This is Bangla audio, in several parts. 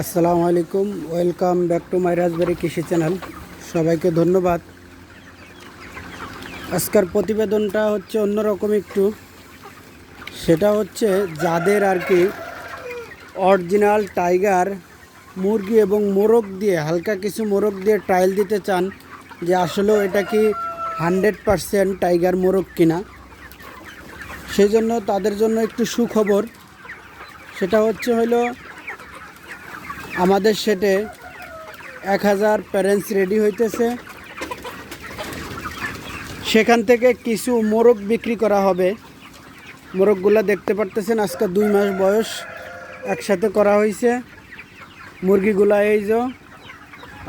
আসসালামু আলাইকুম, welcome back to my Rajbari কৃষি চ্যানেল। সবাইকে ধন্যবাদ। আজকের প্রতিবেদনটা হচ্ছে অন্যরকম একটু। সেটা হচ্ছে যাদের আর কি অরিজিনাল টাইগার মুরগি এবং মোরগ দিয়ে, হালকা কিছু মোরগ দিয়ে ট্রায়াল দিতে চান যে আসলেও এটা কি হান্ড্রেড পারসেন্ট টাইগার মোরগ কিনা। সেই জন্য তাদের জন্য একটু সুখবর। সেটা হচ্ছে হলো আমাদের সেটে এক হাজার প্যারেন্টস রেডি হইতেছে। সেখান থেকে কিছু মোরগ বিক্রি করা হবে। মোরগগুলো দেখতে পারতেছেন, আজকে দুই মাস বয়স, একসাথে করা হয়েছে মুরগিগুলা এই যে,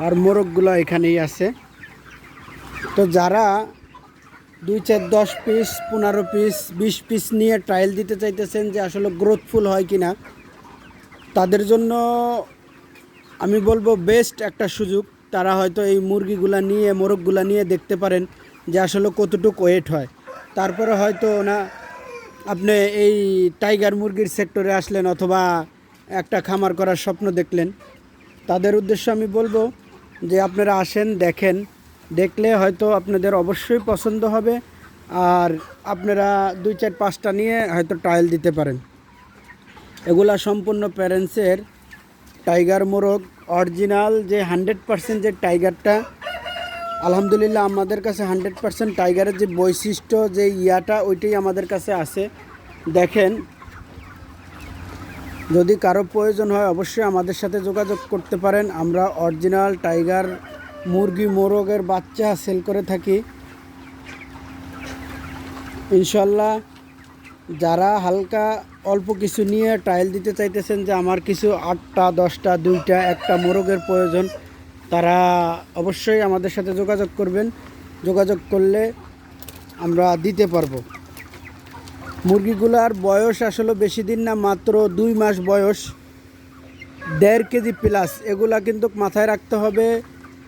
আর মোরগগুলো এখানেই আছে। তো যারা দুই চার দশ পিস পনেরো পিস বিশ পিস নিয়ে ট্রায়াল দিতে চাইতেছেন যে আসলে গ্রোথফুল হয় কি না তাদের জন্য আমি বলব বেস্ট একটা সুযোগ। তারা হয়তো এই মুরগিগুলা নিয়ে, মোরগগুলা নিয়ে দেখতে পারেন যে আসলে কতটুকু ওয়েট হয়। তারপরে হয়তো না, আপনি এই টাইগার মুরগির সেক্টরে আসলেন অথবা একটা খামার করার স্বপ্ন দেখলেন। তাদের উদ্দেশ্য আমি বলব যে আপনারা আসেন, দেখেন। দেখলে হয়তো আপনাদের অবশ্যই পছন্দ হবে। আর আপনারা দুই চার পাঁচটা নিয়ে হয়তো ট্রায়াল দিতে পারেন। এগুলা সম্পূর্ণ প্যারেন্টসের টাইগার মোরগ অরিজিনাল যে হান্ড্রেড পার্সেন্ট যে টাইগারটা, আলহামদুলিল্লাহ আমাদের কাছে হান্ড্রেড পার্সেন্ট টাইগারের যে বৈশিষ্ট্য, যে ইয়াটা, ওইটাই আমাদের কাছে আছে। দেখেন, যদি কারও প্রয়োজন হয় অবশ্যই আমাদের সাথে যোগাযোগ করতে পারেন। আমরা অরিজিনাল টাইগার মুরগি মোরগের বাচ্চা সেল করে থাকি। ইনশাল্লাহ যারা হালকা অল্প কিছু নিয়ে ট্রায়াল দিতে চাইতেছেন যে আমার কিছু আটটা, দশটা, দুইটা, একটা মোরগের প্রয়োজন, তারা অবশ্যই আমাদের সাথে যোগাযোগ করবেন। যোগাযোগ করলে আমরা দিতে পারব। মুরগিগুলার বয়স আসলে বেশি দিন না, মাত্র দুই মাস বয়স। দেড় কেজি প্লাস এগুলা কিন্তু মাথায় রাখতে হবে।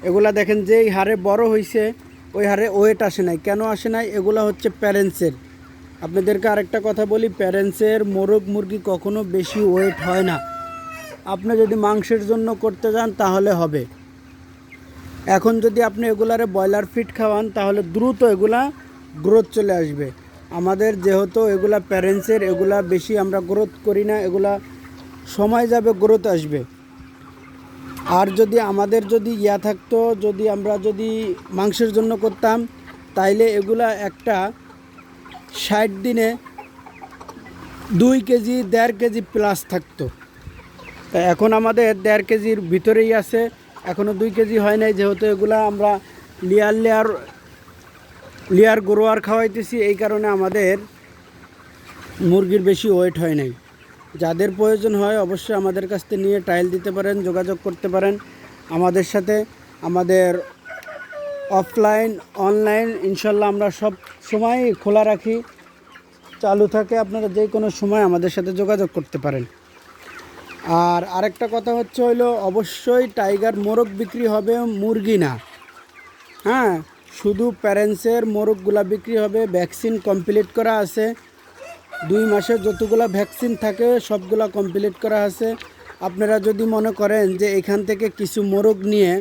এগুলা দেখেন যেই হারে বড় হয়েছে ওই হারে ওয়েট আসে নাই। কেন আসে নাই? এগুলা হচ্ছে প্যারেন্টসের আপনাদেরকে আরেকটা কথা বলি প্যারেন্টসের মোরগ মুরগি কখনো বেশি ওয়েট হয় না। আপনি যদি মাংসের জন্য করতে যান, তাহলে হবে। এখন যদি আপনি এগুলারে ব্রয়লার ফিট খাওয়ান, তাহলে দ্রুত এগুলা গ্রোথ চলে আসবে। আমাদের যেহেতু এগুলা প্যারেন্টসের এগুলা বেশি আমরা গ্রোথ করি না, এগুলা সময় যাবে গ্রোথ আসবে। আর যদি আমাদের যদি ইয়া থাকতো, যদি আমরা যদি মাংসের জন্য করতাম, তাইলে এগুলা একটা ষাট দিনে দুই কেজি, দেড় কেজি প্লাস থাকতো। এখন আমাদের দেড় কেজির ভিতরেই আছে। এখনও দুই কেজি হয় নাই, যেহেতু এগুলা আমরা লেয়ার লেয়ার লেয়ার গ্রোয়ার খাওয়াইতেছি, এই কারণে আমাদের মুরগির বেশি ওয়েট হয় নাই। যাদের প্রয়োজন হয় অবশ্যই আমাদের কাছ থেকে নিয়ে ট্রায়াল দিতে পারেন, যোগাযোগ করতে পারেন। আমাদের সাথে আমাদের অফলাইন, অনলাইন, ইনশাল্লাহ আমরা সব সময় খোলা রাখি। চালু থাকে, আপনারা যে কোনো সময় আমাদের সাথে যোগাযোগ করতে পারেন। আর আরেকটা কথা হচ্ছে হইল, অবশ্যই টাইগার মোরগ বিক্রি হবে মুরগি না। হ্যাঁ শুধু প্যারেন্টসের মোরগগুলা বিক্রি হবে, ভ্যাকসিন কমপ্লিট করা আছে। দুই মাসে যতগুলা ভ্যাকসিন থাকে, সবগুলা কমপ্লিট করা আছে। আপনারা যদি মনে করেন যে এখান থেকে কিছু মোরগ নিয়ে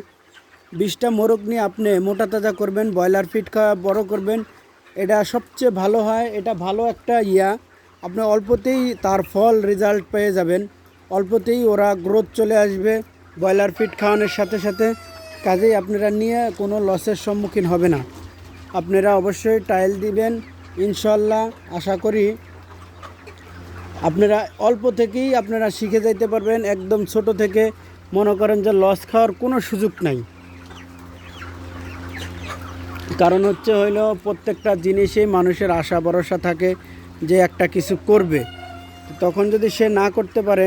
বিশটা মোরগ নিয়ে আপনি মোটা তাজা করবেন, ব্রয়লার ফিট খাওয়া বড় করবেন, এটা সবচেয়ে ভালো হয়, এটা ভালো একটা ইয়া। আপনি অল্পতেই তার ফল রেজাল্ট পেয়ে যাবেন, অল্পতেই ওরা গ্রোথ চলে আসবে, ব্রয়লার ফিট খাওয়ানোর সাথে সাথে। কাজেই আপনারা নিয়ে কোনো লসের সম্মুখীন হবে না। আপনারা অবশ্যই টাইল দিবেন ইনশাল্লাহ আশা করি আপনারা অল্প থেকেই আপনারা শিখে যাইতে পারবেন, একদম ছোট থেকে। মনে করেন যে লস খাওয়ার কোনো সুযোগ নাই। কারণ হচ্ছে হইল প্রত্যেকটা জিনিসেই মানুষের আশা, ভরসা থাকে যে একটা কিছু করবে। তখন যদি সে না করতে পারে,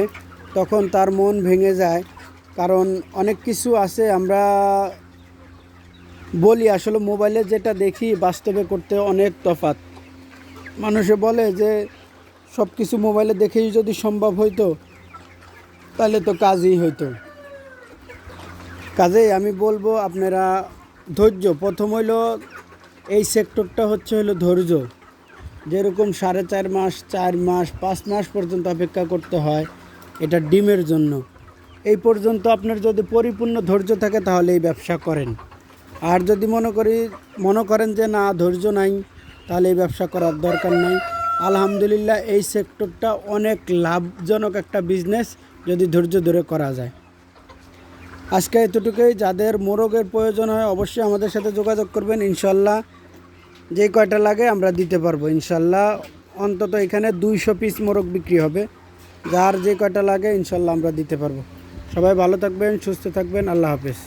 তখন তার মন ভেঙে যায়। কারণ অনেক কিছু আছে, আমরা বলি আসলে মোবাইলে যেটা দেখি বাস্তবে করতে অনেক তফাৎ। মানুষে বলে যে সব কিছু মোবাইলে দেখেই যদি সম্ভব হইতো, তাহলে তো কাজই হইতো। কাজেই আমি বলব, আপনারা ধৈর্য। প্রথম হইল এই সেক্টরটা হচ্ছে হলো ধৈর্য। যেরকম সাড়ে চার মাস চার মাস, পাঁচ মাস পর্যন্ত অপেক্ষা করতে হয় এটা ডিমের জন্য। এই পর্যন্ত আপনার যদি পরিপূর্ণ ধৈর্য থাকে তাহলে এই ব্যবসা করেন। আর যদি মনে করি, মনে করেন যে না, ধৈর্য নাই, তাহলে এই ব্যবসা করার দরকার নাই। আলহামদুলিল্লাহ এই সেক্টরটা অনেক লাভজনক একটা বিজনেস যদি ধৈর্য ধরে করা যায়। আজকে এতটুকুই। যাদের মোরগের প্রয়োজন হয় অবশ্যই আমাদের সাথে যোগাযোগ করবেন। ইনশাল্লাহ যে কয়টা লাগে আমরা দিতে পারব। ইনশাল্লাহ অন্তত এখানে দুইশো পিস মোরগ বিক্রি হবে। যার যে কয়টা লাগে ইনশাল্লাহ আমরা দিতে পারব। সবাই ভালো থাকবেন, সুস্থ থাকবেন। আল্লাহ হাফেজ।